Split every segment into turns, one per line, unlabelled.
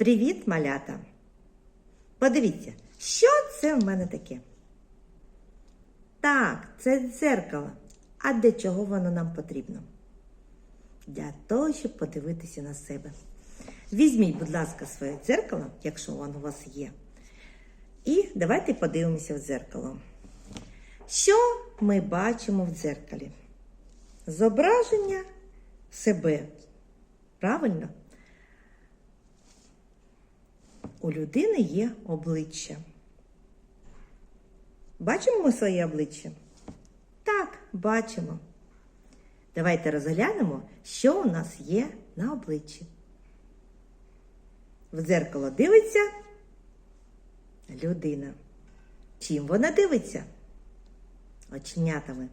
Привіт, малята! Подивіться, що це в мене таке? Так, це дзеркало. А для чого воно нам потрібно? Для того, щоб подивитися на себе. Візьміть, будь ласка, своє дзеркало, якщо воно у вас є. І давайте подивимося в дзеркало. Що ми бачимо в дзеркалі? Зображення себе. Правильно? У людини є обличчя. Бачимо ми своє обличчя? Так, бачимо. Давайте розглянемо, що у нас є на обличчі. В дзеркало дивиться людина. Чим вона дивиться? Оченятами.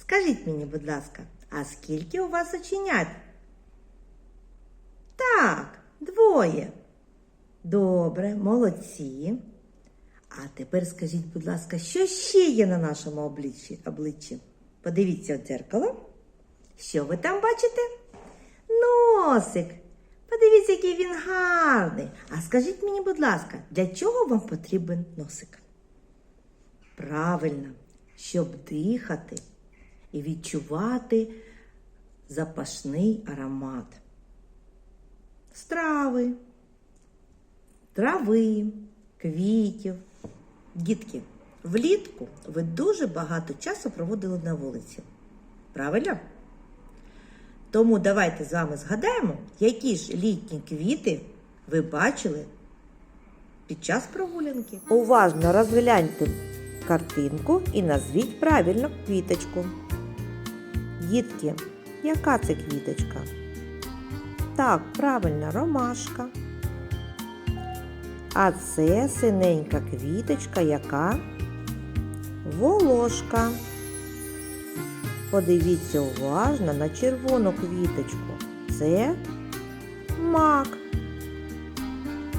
Скажіть мені, будь ласка, а скільки у вас оченят? Так, двоє. Добре, молодці. А тепер скажіть, будь ласка, що ще є на нашому обличчі? обличчі? Подивіться в дзеркало. Що ви там бачите? Носик. Подивіться, який він гарний. А скажіть мені, будь ласка, для чого вам потрібен носик? Правильно, щоб дихати і відчувати запашний аромат. Страви, трави, квітів. Дітки, влітку ви дуже багато часу проводили на вулиці. Правильно? Тому давайте з вами згадаємо, які ж літні квіти ви бачили під час прогулянки.
Уважно розгляньте картинку і назвіть правильно квіточку. Дітки, яка це квіточка? Так, правильно, ромашка. А це синенька квіточка, яка волошка. Подивіться уважно на червону квіточку. Це мак.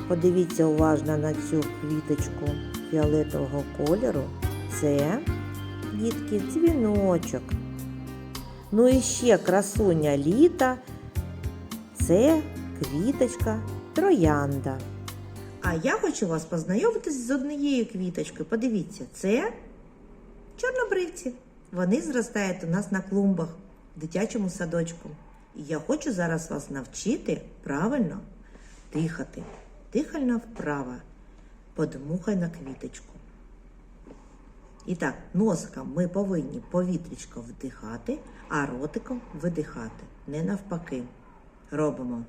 Подивіться уважно на цю квіточку фіолетового кольору. Це, дітки, дзвіночок. Ну і ще красуня літа. Це квіточка троянда.
А я хочу вас познайомитись з однією квіточкою. Подивіться, це чорнобривці. Вони зростають у нас на клумбах в дитячому садочку. І я хочу зараз вас навчити правильно дихати. Дихальна вправа. Подмухай на квіточку. І так, носиком ми повинні повітрячко вдихати, а ротиком видихати. Не навпаки. Робимо.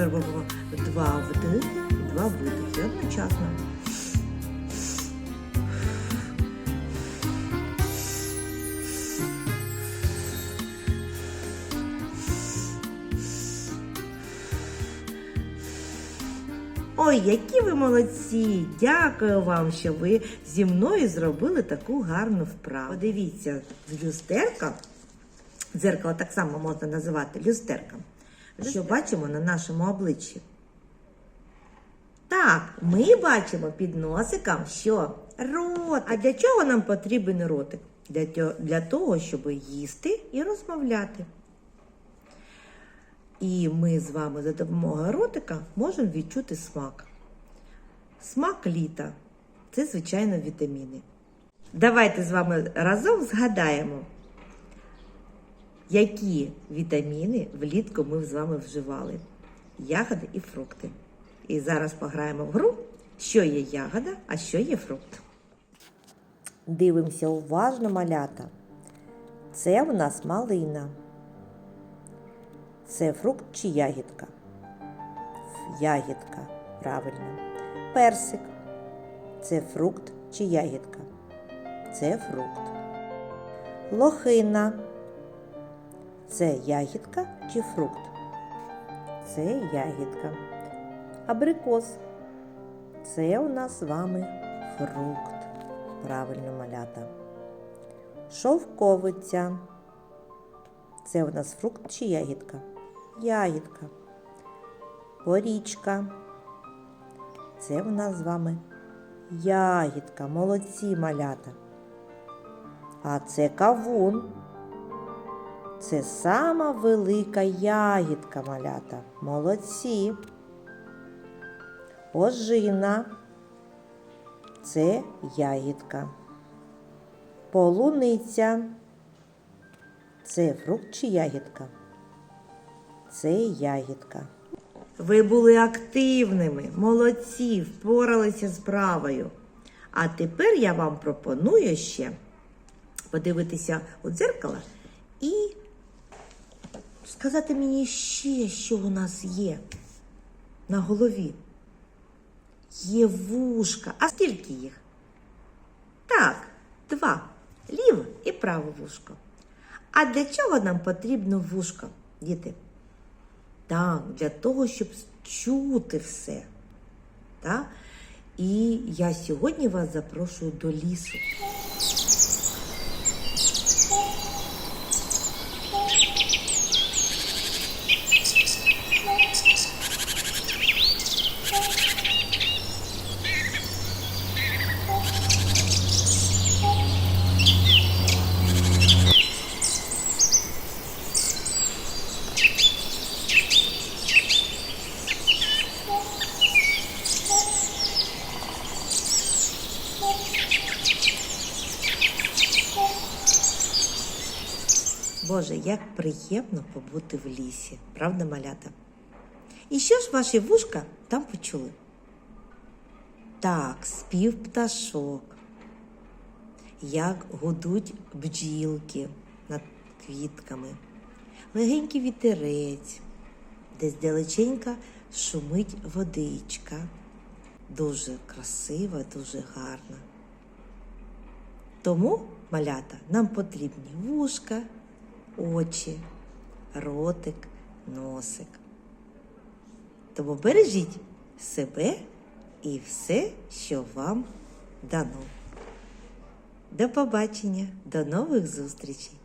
Тепер робимо два вдихи і два видихи одночасно. Ой, які ви молодці! Дякую вам, що ви зі мною зробили таку гарну вправу. Подивіться, в люстерка, дзеркало так само можна називати люстерком, що бачимо на нашому обличчі. Так, ми бачимо під носиком, що ротик. А для чого нам потрібен ротик? Для, для того, щоб їсти і розмовляти. І ми з вами за допомогою ротика можемо відчути смак. Смак літа це, звичайно, вітаміни. Давайте з вами разом згадаємо, які вітаміни влітку ми з вами вживали. Ягоди і фрукти. І зараз пограємо в гру, що є ягода, а що є фрукт.
Дивимося уважно малята. Це в нас малина. Це фрукт чи ягідка? Ягідка, правильно. Персик. Це фрукт чи ягідка? Це фрукт. Лохина. Це ягідка чи фрукт? Це ягідка. Абрикос. Це у нас з вами фрукт. Правильно малята. Шовковиця. Це у нас фрукт чи ягідка? Ягідка. Порічка. Це в нас з вами ягідка. Молодці малята. А це кавун. Це сама велика ягідка малята. Молодці. Ожина. Це ягідка. Полуниця. Це фрукт чи ягідка? Це ягідка.
Ви були активними, молодці, впоралися з справою. А тепер я вам пропоную ще подивитися у дзеркало і сказати мені ще, що у нас є на голові. Є вушка. А скільки їх? Так, два. Ліве і праве вушко. А для чого нам потрібно вушко, діти? Так, для того, щоб чути все. Так? І я сьогодні вас запрошую до лісу. Боже, як приємно побути в лісі, правда, малята? І що ж ваші вушка там почули? Так, спів пташок, як гудуть бджілки над квітками, легенький вітерець, десь далеченька шумить водичка. Дуже красива, дуже гарна. Тому, малята, нам потрібні вушка, очі, ротик, носик. Тому бережіть себе і все, що вам дано. До побачення, до нових зустрічей!